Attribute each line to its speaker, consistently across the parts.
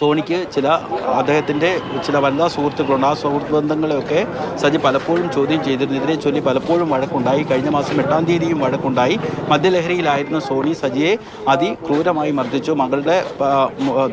Speaker 1: Sonic ചില അദ്ദേഹത്തിന്റെ ചില വനിതാ സുഹൃത്തുക്കളുണ്ട്. ആ സുഹൃത്ത് ബന്ധങ്ങളെയൊക്കെ സജി പലപ്പോഴും ചോദ്യം ചെയ്തിരുന്നു. ഇതിനെ ചൊല്ലി പലപ്പോഴും വഴക്കുണ്ടായി. കഴിഞ്ഞ മാസം എട്ടാം തീയതിയും വഴക്കുണ്ടായി. മദ്യലഹരിയിലായിരുന്ന സോണി സജിയെ അതിക്രൂരമായി മർദ്ദിച്ചു. മകളുടെ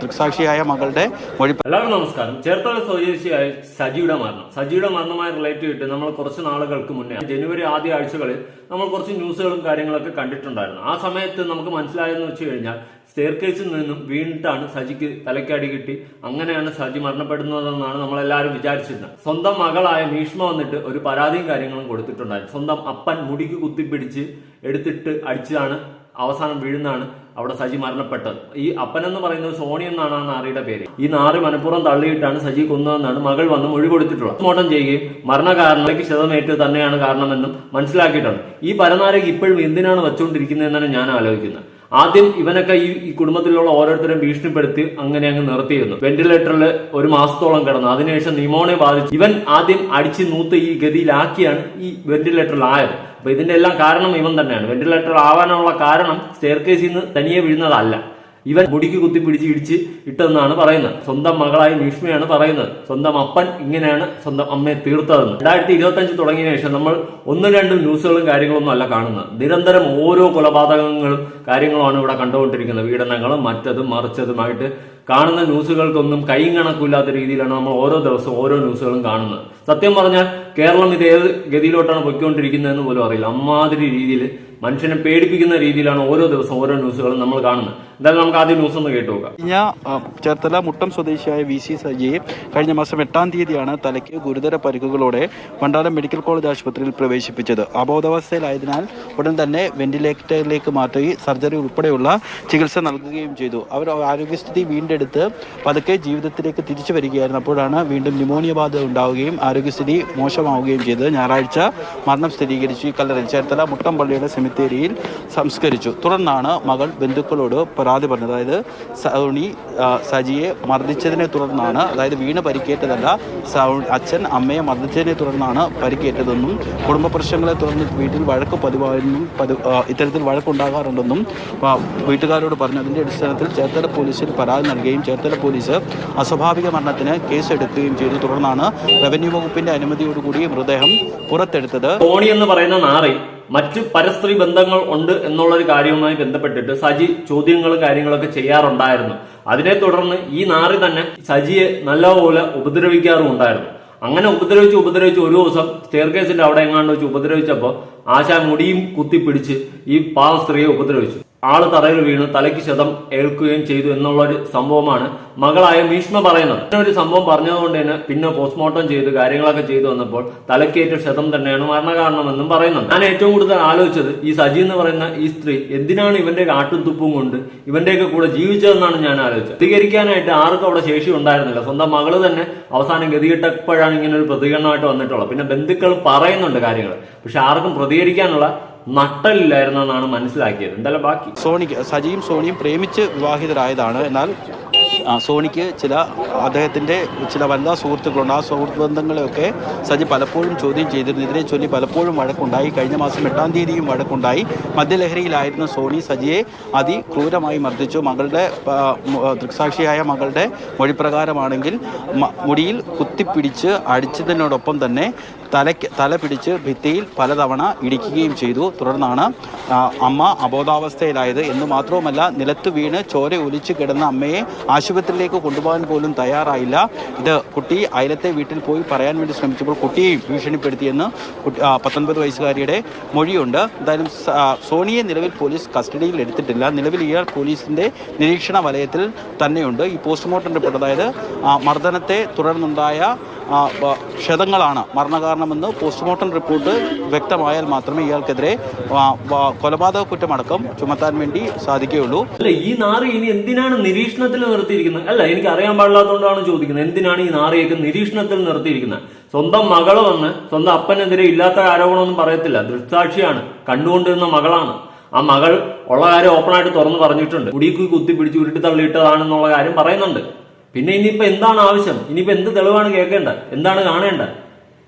Speaker 1: ദൃക്സാക്ഷിയായ മകളുടെ മൊഴി
Speaker 2: എല്ലാവർക്കും നമസ്കാരം. ചേർത്തല സ്വദേശിയായ സജിയുടെ മരണം. സജിയുടെ മരണമായി റിലേറ്റ് ചെയ്തിട്ട് നമ്മൾ കുറച്ച് നാളുകൾക്ക് മുന്നേ ജനുവരി ആദ്യ ആഴ്ചകളിൽ നമ്മൾ കുറച്ച് ന്യൂസുകളും കാര്യങ്ങളൊക്കെ കണ്ടിട്ടുണ്ടായിരുന്നു. ആ സമയത്ത് നമുക്ക് മനസ്സിലായെന്ന് വെച്ച് കഴിഞ്ഞാൽ സ്റ്റെയർ കേസിൽ നിന്നും വീണിട്ടാണ് സജിക്ക് തലക്കടി കിട്ടി. അങ്ങനെയാണ് സജി മരണപ്പെടുന്നതെന്നാണ് നമ്മളെല്ലാവരും വിചാരിച്ചിരുന്നത്. സ്വന്തം മകളായ ഭീഷ്മ വന്നിട്ട് ഒരു പരാതിയും കാര്യങ്ങളും കൊടുത്തിട്ടുണ്ടായിരുന്നു. സ്വന്തം അപ്പൻ മുടിക്ക് കുത്തിപ്പിടിച്ച് എടുത്തിട്ട് അടിച്ചതാണ്. അവസാനം വീഴുന്നതാണ് അവിടെ സജി മരണപ്പെട്ടത്. ഈ അപ്പൻ എന്ന് പറയുന്നത് സോണി എന്നാണ് ആ നാറിയുടെ പേര്. ഈ നാറി മനഃപൂർവം തള്ളിയിട്ടാണ് സജി കൊന്നതെന്നാണ് മകൾ വന്ന് മൊഴി കൊടുത്തിട്ടുള്ളത്. മോട്ടം ചെയ്യുകയും മരണകാരണയ്ക്ക് ശതമേറ്റ് തന്നെയാണ് കാരണമെന്നും മനസ്സിലാക്കിയിട്ടുണ്ട്. ഈ പരനാരയ്ക്ക് ഇപ്പോഴും എന്തിനാണ് വെച്ചുകൊണ്ടിരിക്കുന്നതെന്നാണ് ഞാൻ ആലോചിക്കുന്നത്. ആദ്യം ഇവനൊക്കെ ഈ ഈ കുടുംബത്തിലുള്ള ഓരോരുത്തരും ഭീഷണിപ്പെടുത്തി അങ്ങനെ അങ്ങ് നിർത്തിയിരുന്നു. വെന്റിലേറ്ററിൽ ഒരു മാസത്തോളം കിടന്നു. അതിനുശേഷം നിമോണെ ബാധിച്ചു. ഇവൻ ആദ്യം അടിച്ച് നൂത്ത് ഈ ഗതിയിലാക്കിയാണ് ഈ വെന്റിലേറ്ററിൽ ആയത് അപ്പൊ ഇതിന്റെ എല്ലാം കാരണം ഇവൻ തന്നെയാണ്. വെന്റിലേറ്റർ ആവാനുള്ള കാരണം സ്റ്റെയർ കേസിൽ നിന്ന് തനിയെ വീഴുന്നതല്ല. ഇവൻ മുടിക്ക് കുത്തിപ്പിടിച്ച് ഇടിച്ച് ഇട്ടെന്നാണ് പറയുന്നത്. സ്വന്തം മകളായി ഭീഷ്മയാണ് പറയുന്നത്. സ്വന്തം അപ്പൻ ഇങ്ങനെയാണ് സ്വന്തം അമ്മയെ തീർത്തതെന്ന്. രണ്ടായിരത്തി ഇരുപത്തി അഞ്ച് തുടങ്ങിയ ശേഷം നമ്മൾ ഒന്നും രണ്ടും ന്യൂസുകളും കാര്യങ്ങളൊന്നും അല്ല കാണുന്നത്. നിരന്തരം ഓരോ കൊലപാതകങ്ങളും കാര്യങ്ങളുമാണ് ഇവിടെ കണ്ടുകൊണ്ടിരിക്കുന്നത്. പീഡനങ്ങളും മറ്റതും മറിച്ചതുമായിട്ട് കാണുന്ന ന്യൂസുകൾക്കൊന്നും കൈയും കണക്കില്ലാത്ത രീതിയിലാണ് നമ്മൾ ഓരോ ദിവസവും ഓരോ ന്യൂസുകളും കാണുന്നത്. സത്യം പറഞ്ഞാൽ കേരളം ഇത് ഏത് ഗതിയിലോട്ടാണ് പൊയ്ക്കൊണ്ടിരിക്കുന്നതെന്ന് പോലും അറിയില്ല. അമ്മാതിരി രീതിയിൽ മനുഷ്യനെ പേടിപ്പിക്കുന്ന രീതിയിലാണ് ഓരോ ദിവസവും ഓരോ ന്യൂസുകളും നമ്മൾ കാണുന്നത്. എന്തായാലും നമുക്ക് ആദ്യം ന്യൂസ് ഒന്ന് കേട്ടു നോക്കാം.
Speaker 1: കഴിഞ്ഞ ചേർത്തല മുട്ടം സ്വദേശിയായ വി സി സജിയെ കഴിഞ്ഞ മാസം എട്ടാം തീയതിയാണ് തലയ്ക്ക് ഗുരുതര പരിക്കുകളോടെ വണ്ടാനം മെഡിക്കൽ കോളേജ് ആശുപത്രിയിൽ പ്രവേശിപ്പിച്ചത്. അബോധാവസ്ഥയിലായതിനാൽ ഉടൻ തന്നെ വെന്റിലേറ്ററിലേക്ക് മാറ്റി സർജറി ഉൾപ്പെടെയുള്ള ചികിത്സ നൽകുകയും ചെയ്തു. അവർ ആരോഗ്യസ്ഥിതി വീണ്ടെടുത്ത് പതുക്കെ ജീവിതത്തിലേക്ക് തിരിച്ചു വരികയായിരുന്നു അപ്പോഴാണ് വീണ്ടും ന്യൂമോണിയ ബാധ ഉണ്ടാവുകയും ആരോഗ്യസ്ഥിതി മോശമാവുകയും ചെയ്തത്. ഞായറാഴ്ച മരണം സ്ഥിരീകരിച്ചു. ഈ കല്ലറിൽ ചേർത്തല മുട്ടം പള്ളിയുടെ സെമിത്തേരിയിൽ സംസ്കരിച്ചു. തുടർന്നാണ് മകൾ ബന്ധുക്കളോട് പരാതി പറഞ്ഞത്. അതായത് സൗണി സജിയെ മർദ്ദിച്ചതിനെ തുടർന്നാണ് അതായത് വീണ് പരിക്കേറ്റതല്ല സൗ അച്ഛൻ അമ്മയെ മർദ്ദിച്ചതിനെ തുടർന്നാണ് പരിക്കേറ്റതെന്നും കുടുംബ പ്രശ്നങ്ങളെ തുടർന്ന് വീട്ടിൽ വഴക്ക് പതിവായെന്നും പതി ഇത്തരത്തിൽ വഴക്കുണ്ടാകാറുണ്ടെന്നും വീട്ടുകാരോട് പറഞ്ഞു. അതിന്റെ അടിസ്ഥാനത്തിൽ ചേർത്തല പോലീസിൽ പരാതി നൽകുകയും ചേർത്തല പോലീസ് അസ്വാഭാവിക മരണത്തിന് കേസെടുക്കുകയും ചെയ്തു. തുടർന്നാണ് റവന്യൂ വകുപ്പിന്റെ അനുമതിയോടുകൂടി മൃതദേഹം പുറത്തെടുത്തത്.
Speaker 2: ടോണി എന്ന് പറയുന്ന നാറി മറ്റ് പരസ്ത്രീ ബന്ധങ്ങൾ ഉണ്ട് എന്നുള്ള ഒരു കാര്യവുമായി ബന്ധപ്പെട്ടിട്ട് സജി ചോദ്യങ്ങളും കാര്യങ്ങളൊക്കെ ചെയ്യാറുണ്ടായിരുന്നു. അതിനെ തുടർന്ന് ഈ നാറി തന്നെ സജിയെ നല്ലപോലെ ഉപദ്രവിക്കാറും ഉണ്ടായിരുന്നു. അങ്ങനെ ഉപദ്രവിച്ച് ഉപദ്രവിച്ച് ഒരു ദിവസം സ്റ്റെയർ കേസിന്റെ അവിടെ എങ്ങാണ്ട് വെച്ച് ഉപദ്രവിച്ചപ്പോൾ ആശാ മുടിയും കുത്തിപ്പിടിച്ച് ഈ പാവ സ്ത്രീയെ ഉപദ്രവിച്ചു. ആൾ തറയിൽ വീണ് തലയ്ക്ക് ശതം ഏൽക്കുകയും ചെയ്തു എന്നുള്ള ഒരു സംഭവമാണ് മകളായ ഭീഷ്മ പറയുന്നത്. ഇങ്ങനെ ഒരു സംഭവം പറഞ്ഞതുകൊണ്ട് തന്നെ പിന്നെ പോസ്റ്റ്മോർട്ടം ചെയ്ത് കാര്യങ്ങളൊക്കെ ചെയ്തു വന്നപ്പോൾ തലക്കേറ്റ ക്ഷതം തന്നെയാണ് മരണകാരണമെന്നും പറയുന്നുണ്ട്. ഞാൻ ഏറ്റവും കൂടുതൽ ആലോചിച്ചത് ഈ സജി എന്ന് പറയുന്ന ഈ സ്ത്രീ എന്തിനാണ് ഇവന്റെ കാട്ടുത്തുപ്പും കൊണ്ട് ഇവന്റെയൊക്കെ കൂടെ ജീവിച്ചതെന്നാണ് ഞാൻ ആലോചിച്ചത്. പ്രതികരിക്കാനായിട്ട് ആർക്കും അവിടെ ശേഷി ഉണ്ടായിരുന്നില്ല. സ്വന്തം മകൾ തന്നെ അവസാനം ഗതികെട്ടപ്പോഴാണ് ഇങ്ങനെ ഒരു പ്രതികരണമായിട്ട് വന്നിട്ടുള്ളത്. പിന്നെ ബന്ധുക്കൾ പറയുന്നുണ്ട് കാര്യങ്ങൾ പക്ഷെ ആർക്കും പ്രതികരിക്കാനുള്ള നട്ടലില്ലായിരുന്നെന്നാണ് മനസ്സിലാക്കിയത്. എന്തായാലും ബാക്കി.
Speaker 1: സോണിക്ക് സജിയും സോണിയും പ്രേമിച്ച് വിവാഹിതരായതാണ്. എന്നാൽ സോണിക്ക് ചില അദ്ദേഹത്തിന്റെ ചില വനിതാ സുഹൃത്തുക്കളുണ്ട്. ആ സുഹൃത്ത് ബന്ധങ്ങളെയൊക്കെ സജി പലപ്പോഴും ചോദ്യം ചെയ്തിരുന്നു. ഇതിനെ ചൊല്ലി പലപ്പോഴും വഴക്കുണ്ടായി. കഴിഞ്ഞ മാസം എട്ടാം തീയതിയും വഴക്കുണ്ടായി. മദ്യലഹരിയിലായിരുന്ന സോണി സജിയെ അതിക്രൂരമായി മർദ്ദിച്ചു. മകളുടെ ദൃക്സാക്ഷിയായ മകളുടെ മൊഴിപ്രകാരമാണെങ്കിൽ മുടിയിൽ കുത്തിപ്പിടിച്ച് അടിച്ചതിനോടൊപ്പം തന്നെ തലയ്ക്ക് തല പിടിച്ച് ഭിത്തിയിൽ പലതവണ ഇടിക്കുകയും ചെയ്തു. തുടർന്നാണ് അമ്മ അബോധാവസ്ഥയിലായത്. എന്ന് മാത്രവുമല്ല നിലത്ത് വീണ് ചോര ഒലിച്ച് കിടന്ന അമ്മയെ ആശുപത്രിയിലേക്ക് കൊണ്ടുപോകാൻ പോലും തയ്യാറായില്ല. ഇത് കുട്ടി അയലത്തെ വീട്ടിൽ പോയി പറയാൻ വേണ്ടി ശ്രമിച്ചപ്പോൾ കുട്ടിയെ ഭീഷണിപ്പെടുത്തിയെന്ന് പത്തൊൻപത് വയസ്സുകാരിയുടെ മൊഴിയുണ്ട്. എന്തായാലും സോണിയെ നിലവിൽ പോലീസ് കസ്റ്റഡിയിൽ എടുത്തിട്ടില്ല. നിലവിൽ ഇയാൾ പോലീസിന്റെ നിരീക്ഷണ വലയത്തിൽ തന്നെയുണ്ട്. ഈ പോസ്റ്റ്മോർട്ടം റിപ്പോർട്ട് അതായത് മർദ്ദനത്തെ തുടർന്നുണ്ടായ ക്ഷതങ്ങളാണ്. മരണകാരണമെന്ന് പോസ്റ്റ്മോർട്ടം റിപ്പോർട്ട് വ്യക്തമായാൽ മാത്രമേ ഇയാൾക്കെതിരെ കൊലപാതക കുറ്റമടക്കം ചുമത്താൻ വേണ്ടി സാധിക്കുകയുള്ളൂ.
Speaker 2: അല്ല ഈ നാറി ഇനി എന്തിനാണ് നിരീക്ഷണത്തിൽ നിർത്തിയിരിക്കുന്നത്? അല്ല എനിക്ക് അറിയാൻ പാടില്ലാത്തതുകൊണ്ടാണ് ചോദിക്കുന്നത്. എന്തിനാണ് ഈ നാറിയൊക്കെ നിരീക്ഷണത്തിൽ നിർത്തിയിരിക്കുന്നത്? സ്വന്തം മകൾ വന്ന് സ്വന്തം അപ്പനെതിരെ ഇല്ലാത്ത ആരോപണമൊന്നും പറയത്തില്ല. ദൃക്സാക്ഷിയാണ്. കണ്ടുകൊണ്ടിരുന്ന മകളാണ്. ആ മകൾ ഉള്ള കാര്യം ഓപ്പണായിട്ട് തുറന്നു പറഞ്ഞിട്ടുണ്ട്. കുടിക്ക് കുത്തിപ്പിടിച്ച് ഉരുട്ടി തള്ളിയിട്ടതാണെന്നുള്ള കാര്യം പറയുന്നുണ്ട്. പിന്നെ ഇനിയിപ്പോ എന്താണ് ആവശ്യം? ഇനിയിപ്പോ എന്ത് തെളിവാണ് കേൾക്കേണ്ടത്? എന്താണ് കാണേണ്ടത്?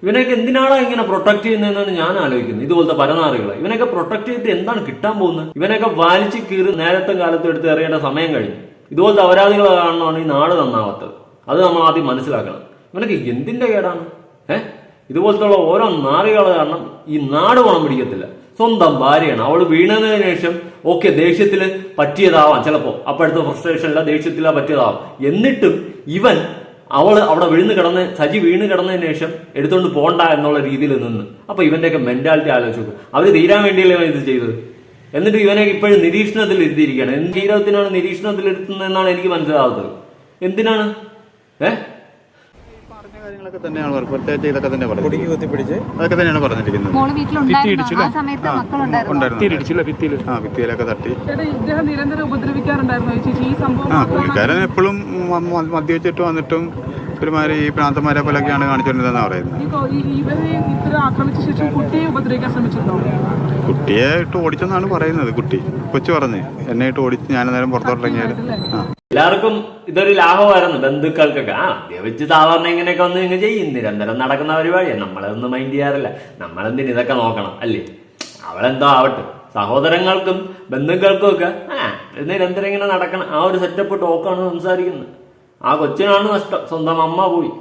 Speaker 2: ഇവനൊക്കെ എന്തിനാണ് ഇങ്ങനെ പ്രൊട്ടക്ട് ചെയ്യുന്നതെന്നാണ് ഞാൻ ആലോചിക്കുന്നത്. ഇതുപോലത്തെ പരനാറികളെ ഇവനൊക്കെ പ്രൊട്ടക്ട് ചെയ്തിട്ട് എന്താണ് കിട്ടാൻ പോകുന്നത്? ഇവനൊക്കെ വലിച്ചു കീറി നേരത്തെ കാലത്ത് എടുത്ത് എറിയേണ്ട സമയം കഴിഞ്ഞു. ഇതുപോലത്തെ അപരാധികൾ കാണണമാണ് ഈ നാട് നന്നാവാത്തത്. അത് നമ്മൾ ആദ്യം മനസ്സിലാക്കണം. ഇവനൊക്കെ എന്തിന്റെ കേടാണ്? ഏഹ് ഇതുപോലത്തെ ഓരോ നാറികൾ കാരണം ഈ നാട് ഗുണം പിടിക്കത്തില്ല. സ്വന്തം ഭാര്യയാണ്. അവൾ വീണതിന് ശേഷം ഓക്കെ ദേഷ്യത്തിൽ പറ്റിയതാവാം ചിലപ്പോ. അപ്പോഴത്തെ ഫ്രസ്ട്രേഷനില്ല ദേഷ്യത്തില പറ്റിയതാവാം. എന്നിട്ടും ഇവൻ അവൾ അവിടെ വീണ് കിടന്ന് സജി വീണ് കിടന്നതിന് ശേഷം എടുത്തുകൊണ്ട് പോണ്ട എന്നുള്ള രീതിയിൽ നിന്ന്. അപ്പൊ ഇവന്റെയൊക്കെ മെന്റാലിറ്റി ആലോചിച്ച് അവർ തീരാൻ വേണ്ടിയല്ലേ ഇത് ചെയ്തത്? എന്നിട്ട് ഇവനെ ഇപ്പോഴും നിരീക്ഷണത്തിൽ ഇരുത്തിയിരിക്കുകയാണ്. എന്ത് ഹീരോത്തിനാണ് നിരീക്ഷണത്തിൽ ഇരുത്തുന്നതെന്നാണ് എനിക്ക് മനസ്സിലാവുന്നത് എന്തിനാണ്? ഏഹ്
Speaker 3: കാര്യങ്ങളൊക്കെ തന്നെയാണ് പറഞ്ഞത്. പ്രത്യേകിച്ച് ഇതൊക്കെ തന്നെ പറഞ്ഞത്
Speaker 4: കുടുക്കി കുത്തിപ്പിടിച്ച്
Speaker 3: അതൊക്കെ തന്നെയാണ് പറഞ്ഞിരിക്കുന്നത്.
Speaker 5: മോൾ വീട്ടിലുണ്ടായിരുന്നു? ആ സമയത്ത് മക്കളുണ്ടായിരുന്നു?
Speaker 3: ഉണ്ടായിരുന്നു. ആ ഭിത്തിയിലൊക്കെ തട്ടി.
Speaker 6: ഇദ്ദേഹം നിരന്തരം ഉപദ്രവിക്കാറുണ്ടായിരുന്നു? ചേച്ചി ഈ സംഭവം
Speaker 3: ആ പുള്ളിക്കാരൻ എപ്പോഴും മദ്യവെച്ചിട്ട് വന്നിട്ടും ഒരുമാതിരി ഈ പ്രാന്തന്മാരെ പോലെയൊക്കെയാണ് കാണിച്ചുകൊണ്ടിരുന്നതെന്നാണ് പറയുന്നത്.
Speaker 6: ഇവരെ ഇത്ര ആക്രമിച്ച ശേഷം കുട്ടിയെ ഉപദ്രവിക്കാൻ ശ്രമിച്ചിട്ടുണ്ടോ?
Speaker 3: കുട്ടിയെ ഇട്ട് ഓടിച്ചെന്നാണ് പറയുന്നത് കുട്ടി. കൊച്ചു പറഞ്ഞ്. എന്നെ ഇട്ട് ഓടിച്ച് ഞാൻ നേരം പുറത്തോട്ടിറങ്ങിയാൽ ആ.
Speaker 2: എല്ലാവർക്കും ഇതൊരു ലാഭമായിരുന്നു ബന്ധുക്കൾക്കൊക്കെ. ആ വെച്ച് സാധാരണ ഇങ്ങനെയൊക്കെ ഒന്ന് ഇങ്ങനെ ചെയ്യും. നിരന്തരം നടക്കുന്ന പരിപാടിയാണ് നമ്മളതൊന്നും മൈൻഡ് ചെയ്യാറില്ല. നമ്മളെന്തിന് ഇതൊക്കെ നോക്കണം അല്ലേ? അവളെന്തോ ആവട്ടെ. സഹോദരങ്ങൾക്കും ബന്ധുക്കൾക്കും ഒക്കെ ആ നിരന്തരം ഇങ്ങനെ നടക്കണം. ആ ഒരു സെറ്റപ്പ് ടോക്കാണ് സംസാരിക്കുന്നത്. ആ കൊച്ചിനാണ് നഷ്ടം. സ്വന്തം അമ്മ പോയി.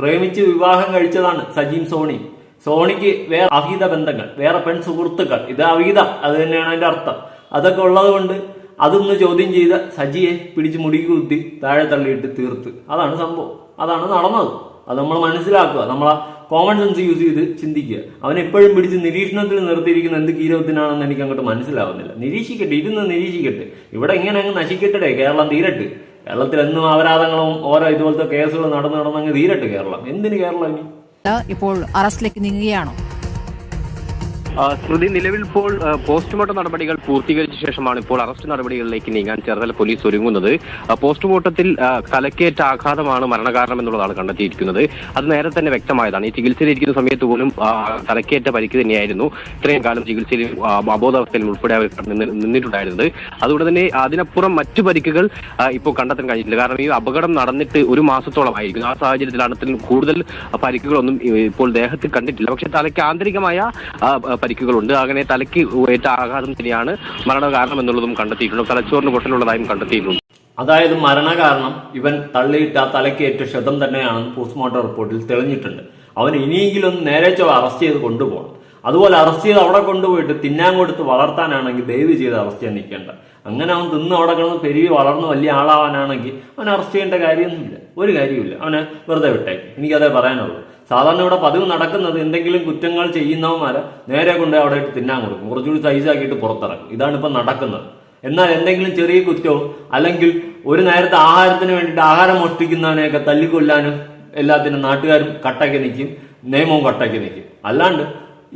Speaker 2: പ്രേമിച്ച് വിവാഹം കഴിച്ചതാണ് സജീം സോണി. സോണിക്ക് വേറെ അവിഹിത ബന്ധങ്ങൾ വേറെ പെൺ സുഹൃത്തുക്കൾ. ഇത് അവിഹിതം അത് തന്നെയാണ് അതിന്റെ അർത്ഥം. അതൊക്കെ ഉള്ളത് കൊണ്ട് അതൊന്ന് ചോദ്യം ചെയ്ത സജിയെ പിടിച്ച് മുടിക്ക് കുത്തി താഴെ തള്ളിയിട്ട് തീർത്ത്. അതാണ് സംഭവം. അതാണ് നടന്നത്. അത് നമ്മൾ മനസ്സിലാക്കുക. നമ്മൾ കോമൺ സെൻസ് യൂസ് ചെയ്ത് ചിന്തിക്കുക. അവൻ എപ്പോഴും പിടിച്ച് നിരീക്ഷണത്തിൽ നിർത്തിയിരിക്കുന്ന എന്ത് കീരവത്തിനാണെന്ന് എനിക്ക് അങ്ങോട്ട് മനസ്സിലാവുന്നില്ല. നിരീക്ഷിക്കട്ടെ ഇരുന്ന് നിരീക്ഷിക്കട്ടെ. ഇവിടെ ഇങ്ങനെ അങ്ങ് നശിക്കട്ടെ കേരളം തീരട്ട്. കേരളത്തിൽ എന്നും അപരാധങ്ങളും ഓരോ ഇതുപോലത്തെ കേസുകളും നടന്നു നടന്നങ്ങ് തീരട്ടെ കേരളം. എന്തിന് കേരളം ഇനി?
Speaker 5: ഇപ്പോൾ അറസ്റ്റിലേക്ക് നീങ്ങുകയാണോ?
Speaker 7: സ്മൃതി നിലവിൽ ഇപ്പോൾ പോസ്റ്റ്മോർട്ടം നടപടികൾ പൂർത്തീകരിച്ച ശേഷമാണ് ഇപ്പോൾ അറസ്റ്റ് നടപടികളിലേക്ക് നീങ്ങാൻ ചേർത്തല പോലീസ് ഒരുങ്ങുന്നത്. പോസ്റ്റ്മോർട്ടത്തിൽ തലക്കേറ്റ ആഘാതമാണ് മരണകാരണം എന്നുള്ളതാണ് കണ്ടെത്തിയിരിക്കുന്നത്. അത് നേരെ തന്നെ വ്യക്തമായതാണ്. ഈ ചികിത്സയിലിരിക്കുന്ന സമയത്ത് പോലും തലക്കേറ്റ പരിക്ക് തന്നെയായിരുന്നു. ഇത്രയും കാലം ചികിത്സയിൽ അബോധാവസ്ഥയിലും ഉൾപ്പെടെ അവർ നിന്ന് നിന്നിട്ടുണ്ടായിരുന്നത്. അതുകൊണ്ട് തന്നെ അതിനപ്പുറം മറ്റു പരിക്കുകൾ ഇപ്പോൾ കണ്ടെത്താൻ കഴിഞ്ഞിട്ടില്ല. കാരണം ഈ അപകടം നടന്നിട്ട് ഒരു മാസത്തോളമായിരിക്കുന്നു. ആ സാഹചര്യത്തിലാണ് കൂടുതൽ പരിക്കുകളൊന്നും ഇപ്പോൾ ദേഹത്തിൽ കണ്ടിട്ടില്ല. പക്ഷെ തലയ്ക്ക് ആന്തരികമായ പരിക്കുകളുണ്ട്. അങ്ങനെ തലയ്ക്ക് ഏറ്റ ആഘാതം തന്നെയാണ് മരണ കാരണം എന്നുള്ളതും കണ്ടെത്തിയിട്ടുണ്ട്. തലച്ചോറിന് പൊട്ടലുള്ളതായും കണ്ടെത്തിയിട്ടുണ്ട്.
Speaker 2: അതായത് മരണകാരണം ഇവൻ തള്ളിയിട്ട തലക്കേറ്റ ക്ഷതം തന്നെയാണെന്ന് പോസ്റ്റ്മോർട്ടം റിപ്പോർട്ടിൽ തെളിഞ്ഞിട്ടുണ്ട്. അവൻ ഇനിയെങ്കിലും നേരെ ചോ അറസ്റ്റ് ചെയ്ത് കൊണ്ടുപോകണം. അതുപോലെ അറസ്റ്റ് ചെയ്ത് അവിടെ കൊണ്ടുപോയിട്ട് തിന്നാൻ കൊടുത്ത് വളർത്താനാണെങ്കിൽ ദയവ് ചെയ്ത് അറസ്റ്റ് ചെയ്യാൻ നിൽക്കേണ്ട. അങ്ങനെ അവൻ തിന്ന് അവിടെ കിടന്ന് പെരുകി വളർന്ന് വലിയ ആളാവാനാണെങ്കിൽ അവൻ അറസ്റ്റ് ചെയ്യേണ്ട കാര്യമൊന്നുമില്ല. ഒരു കാര്യമില്ല അവനെ വെറുതെ വിട്ടേ എനിക്കതേ പറയാനുള്ളൂ. സാധാരണ ഇവിടെ പതിവ് നടക്കുന്നത് എന്തെങ്കിലും കുറ്റങ്ങൾ ചെയ്യുന്നവന്മാരെ നേരെ കൊണ്ട് അവിടെ ഇട്ട് തിന്നാൻ കൊടുക്കും. കുറച്ചുകൂടി സൈസാക്കിയിട്ട് പുറത്തിറക്കും. ഇതാണ് ഇപ്പം നടക്കുന്നത്. എന്നാൽ എന്തെങ്കിലും ചെറിയ കുറ്റവും അല്ലെങ്കിൽ ഒരു നേരത്തെ ആഹാരത്തിന് വേണ്ടിയിട്ട് ആഹാരം മോഷ്ടിക്കുന്നവനെയൊക്കെ തല്ലിക്കൊല്ലാനും എല്ലാത്തിനും നാട്ടുകാരും കട്ടയ്ക്ക് നിൽക്കും നിയമവും കട്ടയ്ക്ക് നിൽക്കും അല്ലാണ്ട്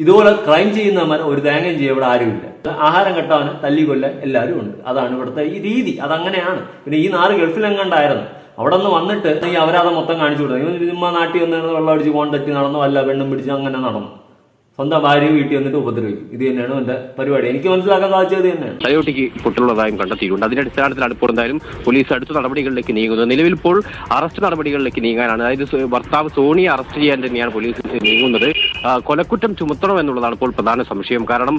Speaker 2: ഇതുപോലെ ക്രൈം ചെയ്യുന്നവന്മാരെ ഒരു തേങ്ങയും ചെയ്യും ഇവിടെ ആരുമില്ല. ആഹാരം കെട്ടവനെ തല്ലിക്കൊല്ലാൻ എല്ലാവരും ഉണ്ട്. അതാണ് ഇവിടുത്തെ ഈ രീതി. അതങ്ങനെയാണ്. പിന്നെ ഈ നാറ് ഗൾഫിലെങ്ങാണ്ടായിരുന്നു. അവിടെ നിന്ന് വന്നിട്ട് ഈ അവരാതെ മൊത്തം കാണിച്ചു കൊടുത്തു. ഇവൻ ചുമ്മാ നാട്ടിൽ വന്ന് വെള്ളം അടിച്ച് കോൺ തെറ്റി നടന്നു അല്ല വെണ്ണം പിടിച്ച് അങ്ങനെ നടന്നു. സ്വന്തം ഭാര്യയും വീട്ടിൽ വന്നിട്ട് ഉപദ്രവിക്കും. ഇത് തന്നെയാണ് എന്റെ പരിപാടി. എനിക്ക് മനസ്സിലാക്കാൻ സാധിച്ചത് തന്നെയാണ്.
Speaker 7: തലയോട്ടിക്ക് പൊട്ടലുള്ളതായും കണ്ടെത്തിയിട്ടുണ്ട് അതിന്റെ അടിസ്ഥാനത്തിലാണ് ഇപ്പോൾ എന്തായാലും പോലീസ് അടുത്ത നടപടികളിലേക്ക് നീങ്ങുന്നത് നിലവിൽ ഇപ്പോൾ അറസ്റ്റ് നടപടികളിലേക്ക് നീങ്ങാനാണ്. അതായത് ഭർത്താവ് സോണിയെ അറസ്റ്റ് ചെയ്യാൻ തന്നെയാണ് പോലീസ് നീങ്ങുന്നത്. കൊലക്കുറ്റം ചുമത്തണം എന്നുള്ളതാണ് ഇപ്പോൾ പ്രധാന സംശയം. കാരണം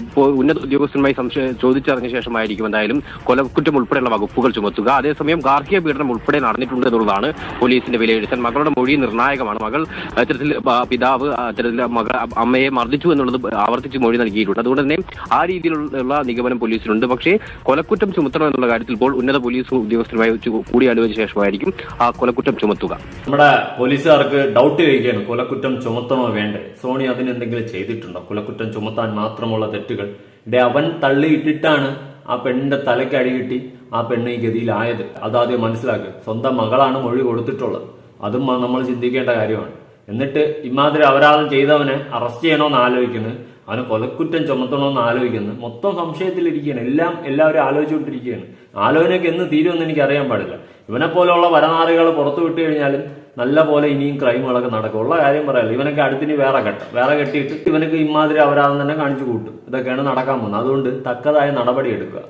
Speaker 7: ഇപ്പോൾ ഉന്നത ഉദ്യോഗസ്ഥരുമായി ചോദിച്ചറിഞ്ഞ ശേഷമായിരിക്കും എന്തായാലും കൊലക്കുറ്റം ഉൾപ്പെടെയുള്ള വകുപ്പുകൾ ചുമത്തുക. അതേസമയം ഗാർഹിക പീഡനം ഉൾപ്പെടെ നടന്നിട്ടുണ്ട് എന്നുള്ളതാണ് പോലീസിന്റെ വിലയിരുത്തൽ. മകളുടെ മൊഴി നിർണായകമാണ്. മകൾ അത്തരത്തിൽ പിതാവ് അത്തരത്തിൽ മക അമ്മയെ മർദ്ദിച്ചു എന്നുള്ളത് ആവർത്തിച്ച് മൊഴി നൽകിയിട്ടുണ്ട്. അതുകൊണ്ട് തന്നെ ആ രീതിയിലുള്ള നിഗമനം പോലീസിനുണ്ട് പക്ഷേ കൊലക്കുറ്റം ചുമത്തണം എന്നുള്ള കാര്യത്തിൽ ഇപ്പോൾ ഉന്നത പോലീസ് ഉദ്യോഗസ്ഥരുമായി കൂടിയാലോചിച്ച ശേഷമായിരിക്കും ആ കൊലക്കുറ്റം ചുമത്തുക.
Speaker 2: നമ്മുടെ പോലീസുകാർക്ക് ഡൗട്ട് കഴിക്കുകയാണ് കൊലക്കുറ്റം ചുമത്തണോ വേണ്ടേ? സോണി അതിന് എന്തെങ്കിലും ചെയ്തിട്ടുണ്ടോ? കൊലക്കുറ്റം ചുമത്താൻ മാത്രമുള്ള തെറ്റുകൾ. ഇടെ അവൻ തള്ളിയിട്ടിട്ടാണ് ആ പെണ്ണിന്റെ തലയ്ക്ക് അടികിട്ടി ആ പെണ്ണ് ഈ ഗതിയിലായത്. അതാദ്യം മനസ്സിലാക്കുക സ്വന്തം മകളാണ് മൊഴി കൊടുത്തിട്ടുള്ളത്. അതും നമ്മൾ ചിന്തിക്കേണ്ട കാര്യമാണ്. എന്നിട്ട് ഇമാതിരി അപരാധം ചെയ്തവനെ അറസ്റ്റ് ചെയ്യണമെന്ന് ആലോചിക്കുന്നു. അവന് കൊലക്കുറ്റം ചുമത്തണമെന്ന് ആലോചിക്കുന്നു. മൊത്തം സംശയത്തിലിരിക്കുകയാണ്. എല്ലാം എല്ലാവരും ആലോചിച്ചുകൊണ്ടിരിക്കുകയാണ്. ആലോചനയ്ക്ക് എന്ന് തീരുമെന്ന് എനിക്ക് അറിയാൻ പാടില്ല. ഇവനെ പോലെയുള്ള വരനാറികൾ പുറത്തു വിട്ടു കഴിഞ്ഞാലും നല്ല പോലെ ഇനിയും ക്രൈമുകളൊക്കെ നടക്കും. ഉള്ള കാര്യം പറയാലോ. ഇവനൊക്കെ അടുത്തിന് വേറെ കെട്ട. വേറെ കെട്ടിയിട്ട് ഇവനക്ക് ഇമാതിരി അപരാധം തന്നെ കാണിച്ചു കൂട്ടും. ഇതൊക്കെയാണ് നടക്കാൻ പോകുന്നത്. അതുകൊണ്ട് തക്കതായ നടപടി എടുക്കുക.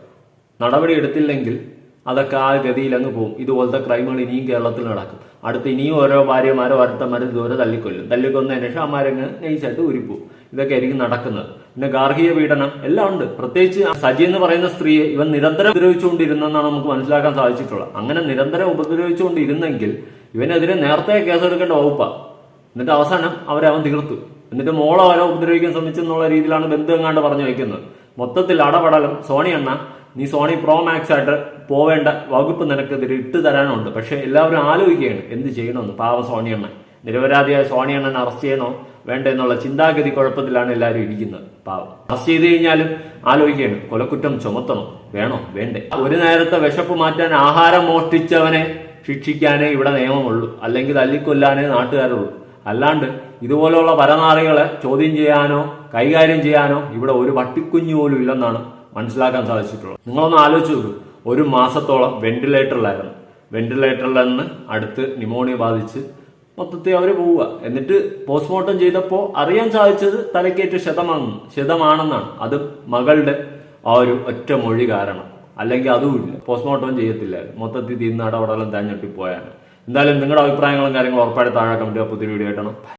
Speaker 2: നടപടി എടുത്തില്ലെങ്കിൽ അതൊക്കെ ആ ഗതിയിൽ അങ്ങ് പോകും. ഇതുപോലത്തെ ക്രൈമുകൾ ഇനിയും കേരളത്തിൽ നടക്കും. അടുത്ത് ഇനിയും ഓരോ ഭാര്യമാരോ ഒരുത്തന്മാരും ദൂരെ തല്ലിക്കൊല്ലും. തല്ലിക്കൊന്നതിന് ശേഷം അമ്മാരങ്ങ് നൈസായിട്ട് ഉരിപ്പോവും ഇതൊക്കെ ആയിരിക്കും നടക്കുന്നത്. പിന്നെ ഗാർഹിക പീഡനം എല്ലാം ഉണ്ട്. പ്രത്യേകിച്ച് സജി എന്ന് പറയുന്ന സ്ത്രീയെ ഇവൻ നിരന്തരം ഉപദ്രവിച്ചുകൊണ്ടിരുന്നെന്നാണ് നമുക്ക് മനസ്സിലാക്കാൻ സാധിച്ചിട്ടുള്ളത്. അങ്ങനെ നിരന്തരം ഉപദ്രവിച്ചുകൊണ്ടിരുന്നെങ്കിൽ ഇവനെതിരെ നേരത്തെ കേസെടുക്കേണ്ട വകുപ്പ. എന്നിട്ട് അവസാനം അവരെ അവൻ തീർത്തു. എന്നിട്ട് മോളെ അവരെ ഉപദ്രവിക്കാൻ ശ്രമിച്ചെന്നുള്ള രീതിയിലാണ് ബന്ധു എങ്ങാണ്ട് പറഞ്ഞു വെക്കുന്നത് മൊത്തത്തിൽ അടപടലം. സോണി എണ്ണ നീ സോണി പ്രോ മാക്സ് ആയിട്ട് പോവേണ്ട വകുപ്പ് നിനക്കെതിരെ ഇട്ട് തരാനുണ്ട്. പക്ഷെ എല്ലാവരും ആലോചിക്കുകയാണ് എന്ത് ചെയ്യണമെന്ന്. പാവ സോണിയണ്ണൻ. നിരപരാധിയായ സോണിയണ്ണൻ അറസ്റ്റ് ചെയ്യണോ? വേണ്ട എന്നുള്ള ചിന്താഗതി കുഴപ്പത്തിലാണ് എല്ലാവരും ഇരിക്കുന്നത്. പാവം. അറസ്റ്റ് ചെയ്ത് കഴിഞ്ഞാലും ആലോചിക്കുകയാണ് കൊലക്കുറ്റം ചുമത്തണോ? വേണോ? വേണ്ടേ. ഒരു നേരത്തെ വിശപ്പ് മാറ്റാൻ ആഹാരം മോഷ്ടിച്ചവനെ ശിക്ഷിക്കാനേ ഇവിടെ നിയമമുള്ളൂ. അല്ലെങ്കിൽ തല്ലിക്കൊല്ലാനേ നാട്ടുകാരുള്ളൂ. അല്ലാണ്ട് ഇതുപോലുള്ള പരനാറികളെ ചോദ്യം ചെയ്യാനോ കൈകാര്യം ചെയ്യാനോ ഇവിടെ ഒരു പട്ടിക്കുഞ്ഞു പോലും ഇല്ലെന്നാണ് മനസ്സിലാക്കാൻ സാധിച്ചിട്ടുള്ളത്. നിങ്ങളൊന്ന് ആലോചിച്ചു നോക്കൂ. ഒരു മാസത്തോളം വെന്റിലേറ്ററിലായിരുന്നു. വെന്റിലേറ്ററിൽ നിന്ന് അടുത്ത് ന്യൂമോണിയ ബാധിച്ച് മൊത്തത്തിൽ അവർ പോവുക. എന്നിട്ട് പോസ്റ്റ്മോർട്ടം ചെയ്തപ്പോൾ അറിയാൻ സാധിച്ചത് തലക്കേറ്റ് ക്ഷതമാണെന്ന് ക്ഷതമാണെന്നാണ് അത് മകളുടെ ആ ഒരു ഒറ്റ മൊഴി കാരണം. അല്ലെങ്കിൽ അതുമില്ല പോസ്റ്റ്മോർട്ടം ചെയ്യത്തില്ല മൊത്തത്തിൽ തീർന്ന അടപടലം തഞ്ഞൊട്ടി പോയാണ് എന്തായാലും നിങ്ങളുടെ അഭിപ്രായങ്ങളും കാര്യങ്ങളും ഉറപ്പായിട്ട് താഴെ കമന്റ് പുതിയ വീഡിയോ ആയിട്ടാണ്